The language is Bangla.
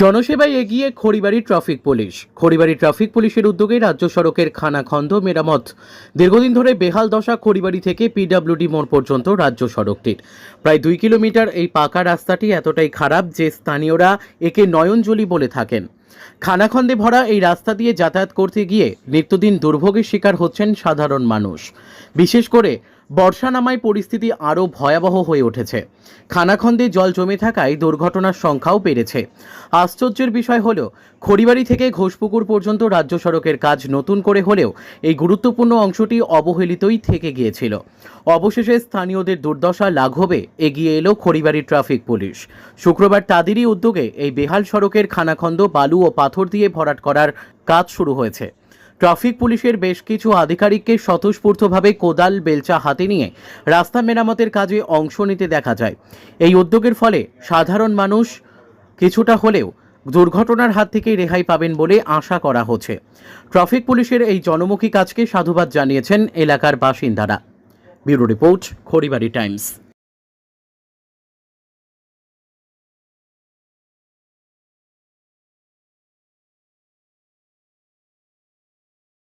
জনসেবায় এগিয়ে Kharibari traffic police. Kharibari traffic পুলিশের উদ্যোগে রাজ্য সড়কের খানাখন্দ মেরামত। দীর্ঘদিন ধরে বেহাল দশা খড়িবাড়ি থেকে পিডাব্লিউডি মোড় পর্যন্ত রাজ্য সড়কটির। প্রায় দুই কিলোমিটার এই পাকা রাস্তাটি এতটাই খারাপ যে স্থানীয়রা একে নয়নজলি বলে থাকেন। খানাখন্দে ভরা এই রাস্তা দিয়ে যাতায়াত করতে গিয়ে নিত্যদিন দুর্ভোগের শিকার হচ্ছেন সাধারণ মানুষ। বিশেষ করে বর্ষা নামায় পরিস্থিতি আরও ভয়াবহ হয়ে উঠেছে। খানাখন্দে জল জমে থাকায় দুর্ঘটনার সংখ্যাও বেড়েছে। আশ্চর্যের বিষয় হল, খড়িবাড়ি থেকে ঘোষপুকুর পর্যন্ত রাজ্য সড়কের কাজ নতুন করে হলেও এই গুরুত্বপূর্ণ অংশটি অবহেলিতই থেকে গিয়েছিল। অবশেষে স্থানীয়দের দুর্দশা লাঘবে এগিয়ে এলো খড়িবাড়ি ট্রাফিক পুলিশ। শুক্রবার তাদেরই উদ্যোগে এই বেহাল সড়কের খানাখন্দ, বালু ও পাথর দিয়ে ভরাট করার কাজ শুরু হয়েছে। ট্রাফিক পুলিশের বেশ কিছু আধিকারিককে স্বতঃস্ফূর্তভাবে কোদাল, বেলচা হাতে নিয়ে রাস্তা মেরামতের কাজে অংশ নিতে দেখা যায়। এই উদ্যোগের ফলে সাধারণ মানুষ কিছুটা হলেও দুর্ঘটনার হাত থেকে রেহাই পাবেন বলে আশা করা হচ্ছে। ট্রাফিক পুলিশের এই জনমুখী কাজকে সাধুবাদ জানিয়েছেন এলাকার বাসিন্দারা। Bureau report, Kharibari times.